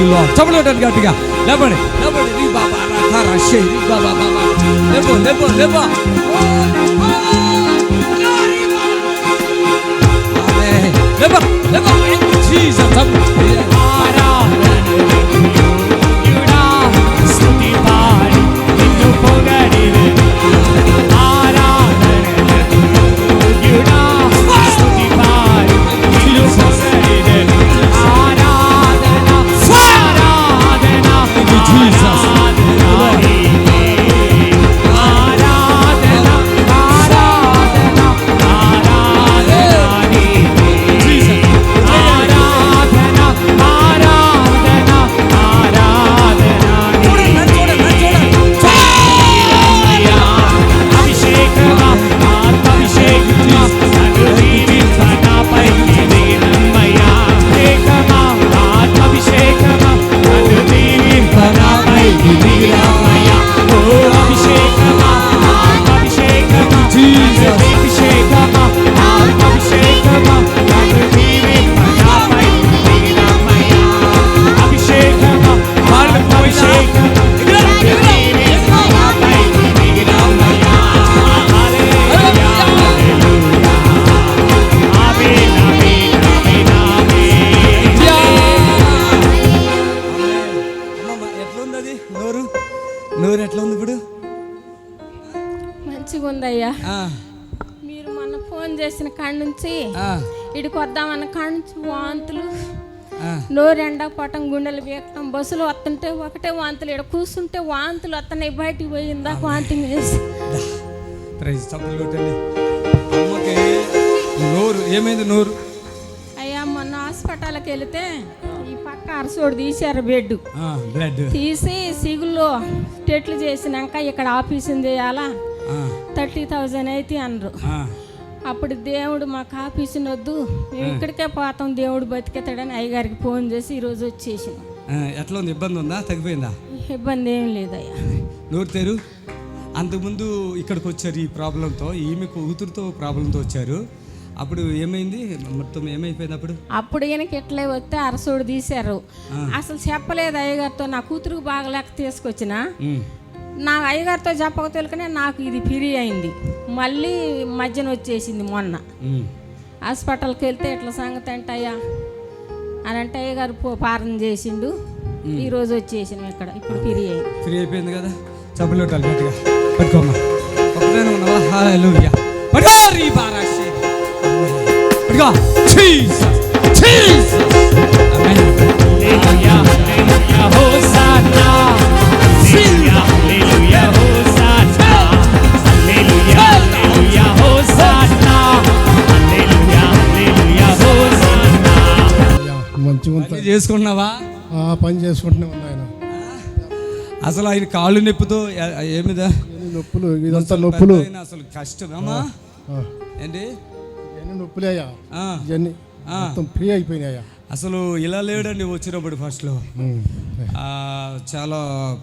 you, Lord. Tablodan Gatiga. Lebanon, Lebanon, Riba, Barakara, Shay, Riba, Baba. Lebanon, Lebanon, Lebanon. Lebanon, Lebanon, Jesus. నోరు? నోరు ఎట్లా ఉంది ఇప్పుడు? ఉందయ్యా. మీరు మొన్న ఫోన్ చేసిన కాడ నుంచి ఇడికి వద్దామన్న కాడ నుంచి వాంతులు ఆ. నోరు ఎండపటం గుండెలు వేయటం బస్సులు వస్తుంటే ఒకటే వాంతులు ఇక్కడ కూర్చుంటే వాంతులు వస్తున్నాయి బయటికి పోయిందా వాంతింగ్ చేసి నోరు ఏమైంది నోరు? అయ్యా మొన్న హాస్పిటల్కి వెళితే ఈ పక్క అరసోడు తీశారు బెడ్ తీసి సిగుల్లో టెట్లు చేసినాక ఇక్కడ ఆపరేషన్ చేయాలా? థర్టీ థౌజండ్ అయితే అన్నారు. అప్పుడు దేవుడు మాకు ఆఫీసుని వద్దు మేము ఇక్కడికే పోతాం దేవుడు బతికెత్తాడని అయ్యగారికి ఫోన్ చేసి ఈరోజు వచ్చేసినాం. ఎట్లా ఉంది ఇబ్బంది ఉందా? తగ్గిపోయిందా? ఇబ్బంది ఏం లేదయ్యా. నోరు తెరు. అంతకుముందు ఇక్కడికి వచ్చారు ఈ ప్రాబ్లంతో ఈమె కూతురుతో ప్రాబ్లంతో వచ్చారు. అప్పుడు ఏమైంది? మొత్తం ఏమైపోయింది అప్పుడు? అప్పుడు ఈయనకి ఎట్లే వస్తే అరసోడు తీశారు. అసలు చెప్పలేదు అయ్యగారితో నా కూతురుకు బాగలేక తీసుకొచ్చిన. నా అయ్యగారితో చెప్పక తెలుకనే నాకు ఇది ఫ్రీ అయింది. మళ్ళీ మధ్యన వచ్చేసింది మొన్న. హాస్పిటల్కి వెళ్తే ఎట్లా సంగతి అంటే అయ్యా అని అంటే అయ్యగారు పో పాలన చేసిండు. ఈరోజు వచ్చేసినాం ఇక్కడ. ఇప్పుడు ఫ్రీ అయింది ఫ్రీ అయిపోయింది కదా? చప్పలు గట్టిగా. పట్టుకోమ్మా. ఒక్కదాని ఉన్నావా? హల్లెలూయా పట్టుకో రీ బారాషే పట్టుకో. జీసస్ జీసస్ పని చేసుకుంటున్నావా? పని చేసుకుంటూనే ఉంది ఆయన. అసలు ఆయన కాళ్ళు నొప్పితో ఏమిదా నొప్పులు? ఇదంతా నొప్పులు. అసలు కష్టం అమ్మా. ఆ, ఏంటి? ఇవన్నీ నొప్పులే అయ్యా. ఆ, ఇవన్నీ. మొత్తం ఫ్రీ అయిపోయినాయ్యా అసలు ఇలా లేడండి వచ్చినప్పుడు ఫస్ట్లో చాలా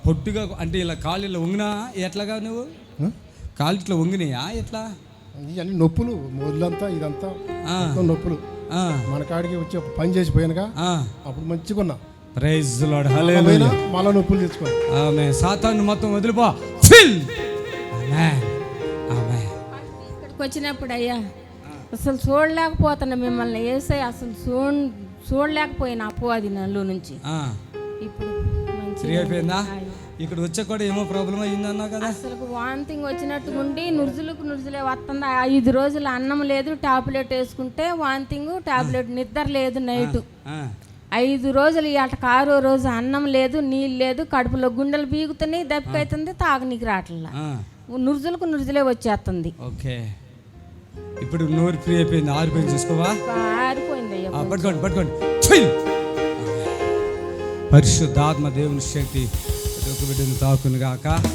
పొట్టుగా అంటే ఇలా కాళ్ళు ఇలా వంగినా ఎట్లాగా నువ్వు? కాళ్ళు ఇట్లా వంగినాయా ఎట్లా? ఇవన్నీ నొప్పులు మొదలంతా ఇదంతా నొప్పులు. మన కాడికి వచ్చి పని చేసిపోయానుగా ఆ. అప్పుడు మంచిగా ఉన్నా ప్రైజ్ లార్డ్ హల్లెలూయా మళ్ళా నొప్పులు తెచ్చుకో. ఆమె సాతాను మొత్తం వదిలిపో. ఫిల్ ఆమేన్. ఆమేన్. ఇక్కడికి వచ్చినప్పుడు అయ్యా అసలు చూడలేకపోతున్నా మిమ్మల్ని. వేసే అసలు చూడ చూడలేకపోయినా అప్పు అది నల్లు నుంచి. ఆ, ఇప్పుడు మంచి ఇక్కడ వచ్చే కూడా ఏమో ప్రాబ్లం అయిందన్నా కదా. అసలు వాంతింగ్ వచ్చినట్టు ఉండి నురుజులకు నురుజులే వస్తుంది ఐదు రోజులు అన్నం లేదు టాబ్లెట్ వేసుకుంటే వాంతింగ్ టాబ్లెట్ నిద్ర లేదు నైట్ ఐదు రోజులు ఇవాళకి ఆరో రోజు అన్నం లేదు నీళ్ళు లేదు కడుపులో గుండెలు బీగుతున్నాయి దెబ్బకైతుంది తాగనీకి రావట్లా. ఆ, నురుజులకు నురుజులే వచ్చేస్తుంది ఓకే. ఇప్పుడు నోరు ఫ్రీ అయిపోయింది ఆరిపోయింది చూసుకోవా? ఆరిపోయింది పట్టుకోండి పట్టుకోండి. పరిశుద్ధాత్మ దేవుని శక్తి. బిడ్డను తాకును గాక